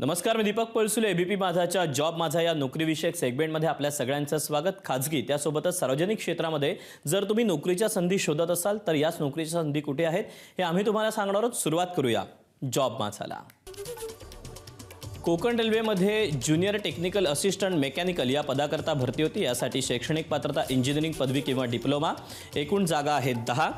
नमस्कार मी दीपक पळसुले. एबीपी माझाच्या जॉब माझा या नोकरीविषयक सेगमेंटमध्ये आपल्या सगळ्यांचं स्वागत. खाजगी त्यासोबतच सार्वजनिक क्षेत्रामध्ये जर तुम्ही नोकरीच्या संधी शोधत असाल तर याच नोकरीच्या संधी कुठे आहेत हे आम्ही तुम्हाला सांगणार आहोत. सुरुवात करूया. जॉब माझाला. कोकण रेल्वेमध्ये ज्युनियर टेक्निकल असिस्टंट मेकॅनिकल या पदाकरता भरती होती. यासाठी शैक्षणिक पात्रता इंजिनिअरिंग पदवी किंवा डिप्लोमा. एकूण जागा आहेत दहा.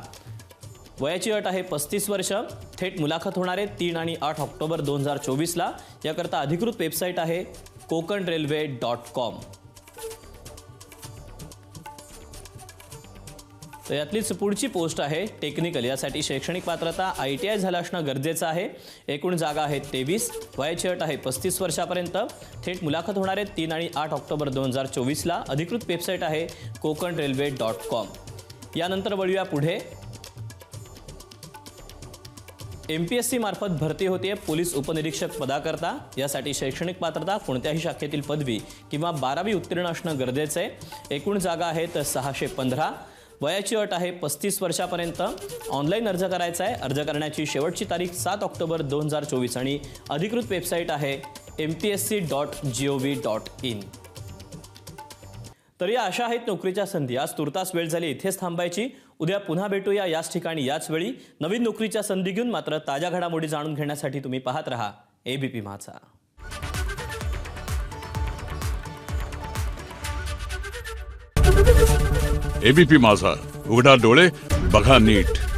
वयाची अट आहे पस्तीस वर्ष. थेट मुलाखत होणार आहे तीन आणि आठ ऑक्टोबर दोन हजार चोवीसला. याकरता अधिकृत वेबसाईट आहे कोकण रेल्वे डॉट कॉम तर यातलीच पुढची पोस्ट आहे टेक्निकल यासाठी शैक्षणिक पात्रता आय टी आय झालं असणं गरजेचं आहे. एकूण जागा आहेत तेवीस वयाची अट आहे पस्तीस वर्षापर्यंत. थेट मुलाखत होणार आहे तीन आणि आठ ऑक्टोबर दोन हजार चोवीसला अधिकृत वेबसाईट आहे कोकण रेल्वे डॉट कॉम यानंतर वळूया पुढे. एम पी एस सी मार्फत भरती होते पोलीस उपनिरीक्षक पदाकरता. यासाठी शैक्षणिक पात्रता कोणत्याही शाखेतील पदवी किंवा बारावी उत्तीर्ण असणं गरजेचं आहे एकूण जागा आहेत सहाशे पंधरा. वयाची अट आहे पस्तीस वर्षापर्यंत. ऑनलाईन अर्ज करायचा आहे अर्ज करण्याची शेवटची तारीख सात ऑक्टोबर दोन हजार चोवीस आणि अधिकृत वेबसाईट आहे M P S C dot G O V dot in तर या अशा आहेत नोकरीच्या संधी. आज तुर्तास वेळ झाली इथेच थांबायची. उद्या पुन्हा भेटूया याच ठिकाणी याच वेळी. नवीन नोकरीच्या संधी घेऊन मात्र ताज्या घडामोडी जाणून घेण्यासाठी तुम्ही पाहत राहा. एबीपी माझा. एबीपी माझा. उघडा डोळे बघा नीट.